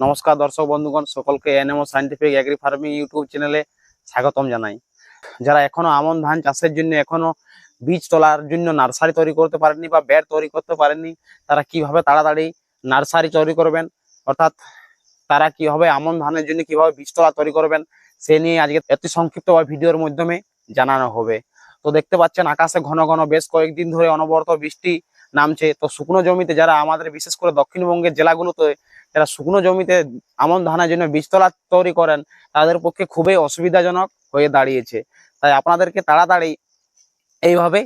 নমস্কার দর্শক বন্ধুগণ, সকলকে NMO scientific agri farming YouTube চ্যানেলে স্বাগতম জানাই। যারা এখনও আমন ধান চাষের জন্য এখনও বীজ তোলার জন্য নার্সারি তৈরি করতে পারেননি বা বেড তৈরি করতে পারেননি, তারা কীভাবে তাড়াতাড়ি নার্সারি তৈরি করবেন, অর্থাৎ তারা কীভাবে আমন ধানের জন্য কীভাবে বীজ তোলা তৈরি করবেন, সে নিয়ে আজকে অতি সংক্ষিপ্ত ভিডিওর মাধ্যমে জানানো হবে। তো দেখতে পাচ্ছেন আকাশে ঘন ঘন বেশ কয়েকদিন ধরে অনবরত বৃষ্টি নামছে। তো শুকনো জমিতে যারা আমাদের, বিশেষ করে দক্ষিণবঙ্গের জেলাগুলোতে যারা শুকনো জমিতে আমন ধানের জন্য বীজতলা তৈরি করেন, তাদের পক্ষে খুবই অসুবিধাজনক হয়ে দাঁড়িয়েছে। তাই আপনাদেরকে তাড়াতাড়ি এইভাবে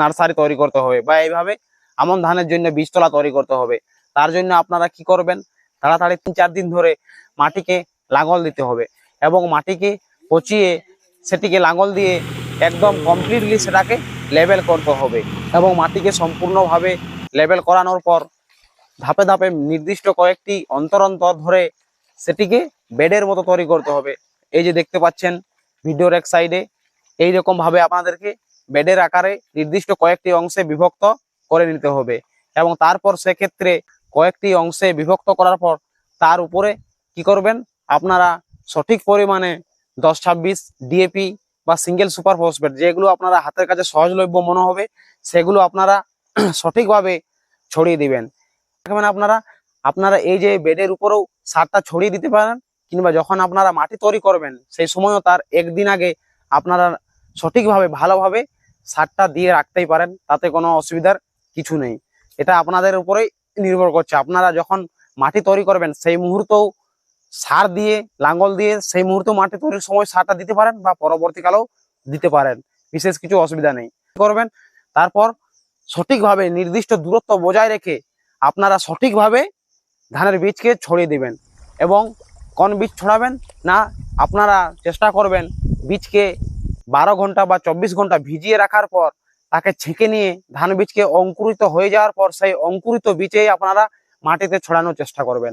নার্সারি তৈরি করতে হবে বা এইভাবে আমন ধানের জন্য বীজতলা তৈরি করতে হবে। তার জন্য আপনারা কি করবেন? তাড়াতাড়ি তিন চার দিন ধরে মাটিকে লাঙল দিতে হবে এবং মাটিকে পচিয়ে সেটিকে লাঙল দিয়ে একদম কমপ্লিটলি সেটাকে লেবেল করতে হবে এবং মাটিকে সম্পূর্ণভাবে লেবেল করানোর পর ধাপে ধাপে নির্দিষ্ট কয়েকটি অন্তর অন্তর ধরে সেটিকে বেডের মতো তৈরি করতে হবে। এই যে দেখতে পাচ্ছেন, ভিডিওর এক সাইডে এইরকম ভাবে আপনাদেরকে বেডের আকারে নির্দিষ্ট কয়েকটি অংশে বিভক্ত করে নিতে হবে এবং তারপর সেক্ষেত্রে কয়েকটি অংশে বিভক্ত করার পর তার উপরে কি করবেন? আপনারা সঠিক পরিমাণে দশ ছাব্বিশ ডিএপি বা সিঙ্গেল সুপার ফসফেট যেগুলো আপনারা হাতের কাছে সহজলভ্য মনে হবে, সেগুলো আপনারা সঠিকভাবে ছড়িয়ে দিবেন। দেখবেন আপনারা। আপনারা এই যে বেডের উপরেও সারটা ছড়িয়ে দিতে পারেন, কিংবা যখন আপনারা মাটি তৈরি করবেন, সেই সময়ও তার একদিন আগে আপনারা সঠিকভাবে, ভালোভাবে সারটা দিয়ে রাখতেই পারেন, তাতে কোনো অসুবিধার কিছু নেই। এটা আপনাদের উপরেই নির্ভর করছে। আপনারা যখন মাটি তৈরি করবেন, সেই মুহূর্তেও সার দিয়ে, লাঙ্গল দিয়ে, সেই মুহূর্তে মাটি তৈরির সময় সারটা দিতে পারেন, বা পরবর্তীকালেও দিতে পারেন। বিশেষ কিছু অসুবিধা নেই। করবেন, তারপর সঠিকভাবে নির্দিষ্ট দূরত্ব বজায় রেখে আপনারা সঠিকভাবে ধানের বীজকে ছড়িয়ে দিবেন এবং কোন বীজ ছড়াবেন না, আপনারা চেষ্টা করবেন বীজকে বারো ঘণ্টা বা চব্বিশ ঘণ্টা ভিজিয়ে রাখার পর তাকে ছেঁকে নিয়ে ধান বীজকে অঙ্কুরিত হয়ে যাওয়ার পর সেই অঙ্কুরিত বীজেই আপনারা মাটিতে ছড়ানোর চেষ্টা করবেন।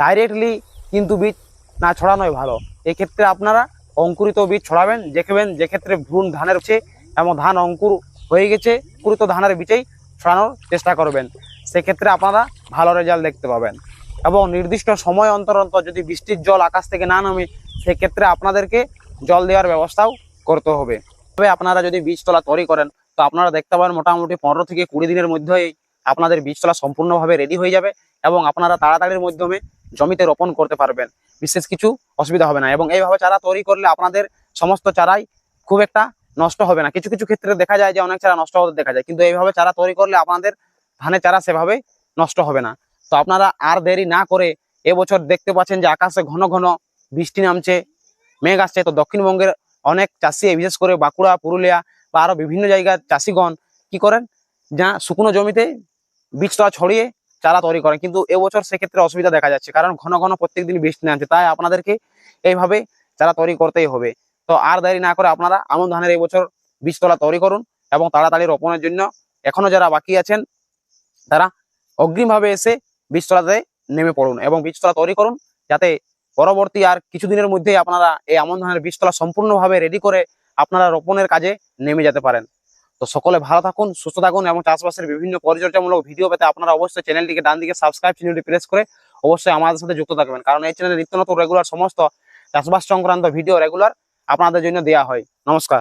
ডাইরেক্টলি কিন্তু বীজ না ছড়ানোই ভালো। এক্ষেত্রে আপনারা অঙ্কুরিত বীজ ছড়াবেন, দেখবেন যে ক্ষেত্রে ভ্রূণ ধানের হচ্ছে, এবং ধান অঙ্কুর হয়ে গেছে, অঙ্কুরিত ধানের বীজেই ছড়ানোর চেষ্টা করবেন। সেক্ষেত্রে আপনারা ভালো রেজাল্ট দেখতে পাবেন। এবং নির্দিষ্ট সময় অন্তর অন্তর যদি বৃষ্টির জল আকাশ থেকে না নামে, সেক্ষেত্রে আপনাদেরকে জল দেওয়ার ব্যবস্থাও করতে হবে। তবে আপনারা যদি বীজতলা তৈরি করেন, তো আপনারা দেখতে পাবেন মোটামুটি পনেরো থেকে কুড়ি দিনের মধ্যেই আপনাদের বীজতলা সম্পূর্ণভাবে রেডি হয়ে যাবে এবং আপনারা তাড়াতাড়ির মাধ্যমে জমিতে রোপণ করতে পারবেন। বিশেষ কিছু অসুবিধা হবে না। এবং এইভাবে চারা তৈরি করলে আপনাদের সমস্ত চারাই খুব একটা নষ্ট হবে না। কিছু কিছু ক্ষেত্রে দেখা যায় যে অনেক চারা নষ্ট হতে দেখা যায়। কিন্তু এইভাবে চারা তৈরি করলে আপনাদের ধানের চারা সেভাবে নষ্ট হবে না। তো আপনারা আর দেরি না করে এবছর দেখতে পাচ্ছেন যে আকাশে ঘন ঘন বৃষ্টি নামছে, মেঘ আসছে। তো দক্ষিণবঙ্গের অনেক চাষি, বিশেষ করে বাঁকুড়া, পুরুলিয়া বা আরও বিভিন্ন জায়গার চাষিগণ কি করেন? যা শুকনো জমিতে বীজটা ছড়িয়ে চারা তৈরি করেন। কিন্তু এবছর সেক্ষেত্রে অসুবিধা দেখা যাচ্ছে। কারণ ঘন ঘন প্রত্যেকদিন বৃষ্টি নামছে। তাই আপনাদেরকে এইভাবে চারা তৈরি করতেই হবে। তো আর দেরি না করে আপনারা আমন ধানের এই বছর বীজতলা তৈরি করুন এবং তাড়াতাড়ি রোপণের জন্য এখনও যারা বাকি আছেন, তারা অগ্রিমভাবে এসে বীজতলাতে নেমে পড়ুন এবং বীজতলা তৈরি করুন যাতে পরবর্তী আর কিছুদিনের মধ্যেই আপনারা এই আমন ধানের বীজতলা সম্পূর্ণভাবে রেডি করে আপনারা রোপণের কাজে নেমে যেতে পারেন। তো সকলে ভালো থাকুন, সুস্থ থাকুন এবং চাষবাসের বিভিন্ন পরিচর্যামূলক ভিডিও পেতে আপনারা অবশ্যই চ্যানেলটিকে ডান দিকে সাবস্ক্রাইব চিহ্নটি প্রেস করে অবশ্যই আমাদের সাথে যুক্ত থাকবেন। কারণ এই চ্যানেলে নিত্য নতুন রেগুলার সমস্ত চাষবাস সংক্রান্ত ভিডিও রেগুলার আপনাদের জন্য দেয়া হয়। নমস্কার।